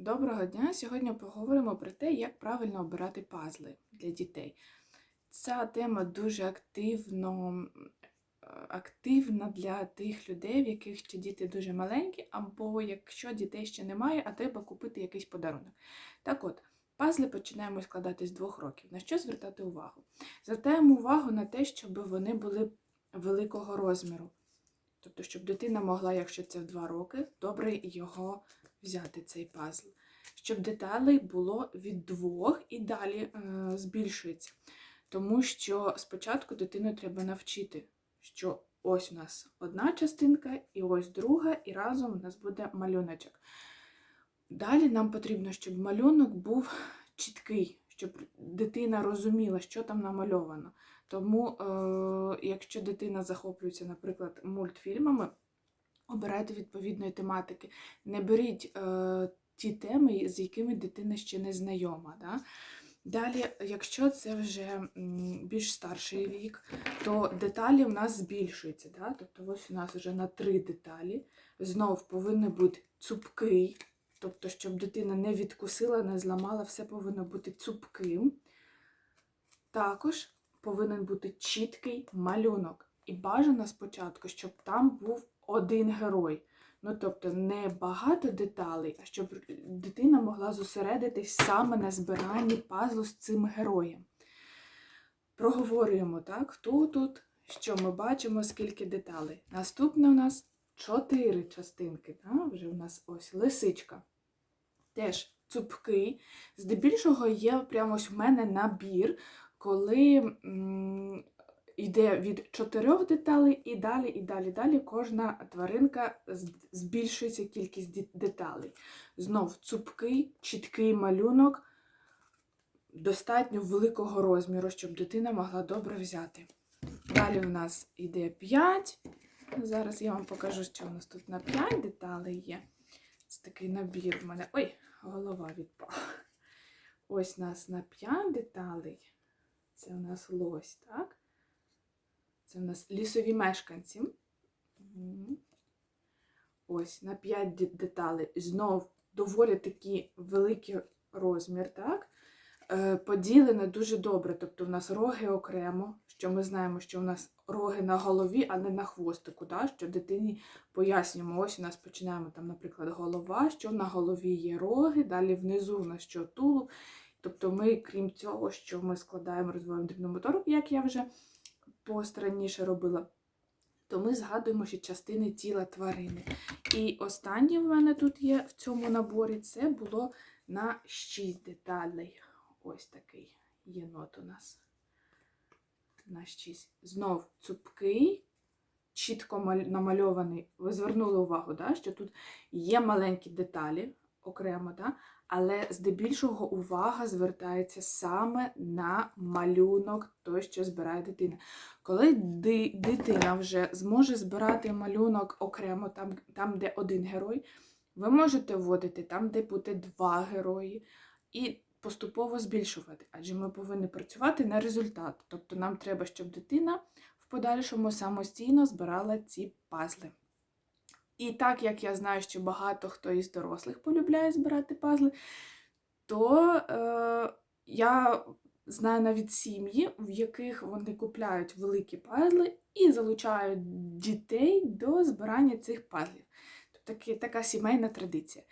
Доброго дня! Сьогодні поговоримо про те, як правильно обирати пазли для дітей. Ця тема дуже активно, активна для тих людей, в яких ще діти дуже маленькі, або якщо дітей ще немає, а треба купити якийсь подарунок. Так от, пазли починаємо складати з двох років. На що звертати увагу? Звертаємо увагу на те, щоб вони були великого розміру. Тобто, щоб дитина могла, якщо це в 2 роки, добре його взяти цей пазл. Щоб деталей було від двох і далі е, збільшується. Тому що спочатку дитину треба навчити, що ось у нас одна частинка, і ось друга, і разом у нас буде малюночок. Далі нам потрібно, щоб малюнок був чіткий, щоб дитина розуміла, що там намальовано. Тому, е, якщо дитина захоплюється, наприклад, мультфільмами, обирайте відповідної тематики. Не беріть е, ті теми, з якими дитина ще не знайома. Да? Далі, якщо це вже більш старший вік, то деталі в нас збільшуються. Да? Тобто ось у нас вже на три деталі. Знов повинен бути цупкий, тобто, щоб дитина не відкусила, не зламала, все повинно бути цупким. Також повинен бути чіткий малюнок. І бажано спочатку, щоб там був один герой. Ну, тобто, не багато деталей, а щоб дитина могла зосередитись саме на збиранні пазлу з цим героєм. Проговорюємо, так, хто тут, що ми бачимо, скільки деталей. Наступне у нас чотири частинки. Так? Вже у нас ось лисичка. Теж цупкий. Здебільшого є прямо ось в мене набір, коли м, йде від чотирьох деталей і далі, і далі, далі кожна тваринка збільшується кількість деталей. Знов цупкий, чіткий малюнок, достатньо великого розміру, щоб дитина могла добре взяти. Далі у нас йде 5. Зараз я вам покажу, що у нас тут на 5 деталей є. Це такий набір в мене. Ой, голова відпала. Ось у нас на 5 деталей. Це у нас лось, так? Це у нас лісові мешканці. Ось на 5 деталей. Знов доволі такий великий розмір, так? Е, Поділене дуже добре. Тобто у нас роги окремо, що ми знаємо, що у нас роги на голові, а не на хвостику. Да? Що дитині пояснюємо, ось у нас починаємо там, наприклад, голова, що на голові є роги, далі внизу у нас що тулуб. Тобто ми, крім цього, що ми складаємо, розвиваємо дрібну моторику, як я вже постраніше робила, то ми згадуємо ще частини тіла тварини. І останнє в мене тут є в цьому наборі це було на 6 деталей. Ось такий єнот у нас. На 6. Знов цупкий, чітко намальований. Ви звернули увагу, да, що тут є маленькі деталі окремо, да, але здебільшого увага звертається саме на малюнок, той, що збирає дитина. Коли дитина вже зможе збирати малюнок окремо, там, там, де один герой, ви можете вводити там, де буде два герої, і поступово збільшувати, адже ми повинні працювати на результат. Тобто нам треба, щоб дитина в подальшому самостійно збирала ці пазли. І так як я знаю, що багато хто із дорослих полюбляє збирати пазли, то е, я знаю навіть сім'ї, в яких вони купляють великі пазли і залучають дітей до збирання цих пазлів. Тобто така сімейна традиція.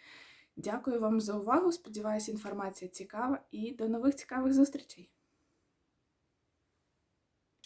Дякую вам за увагу. Сподіваюся, інформація цікава і до нових цікавих зустрічей!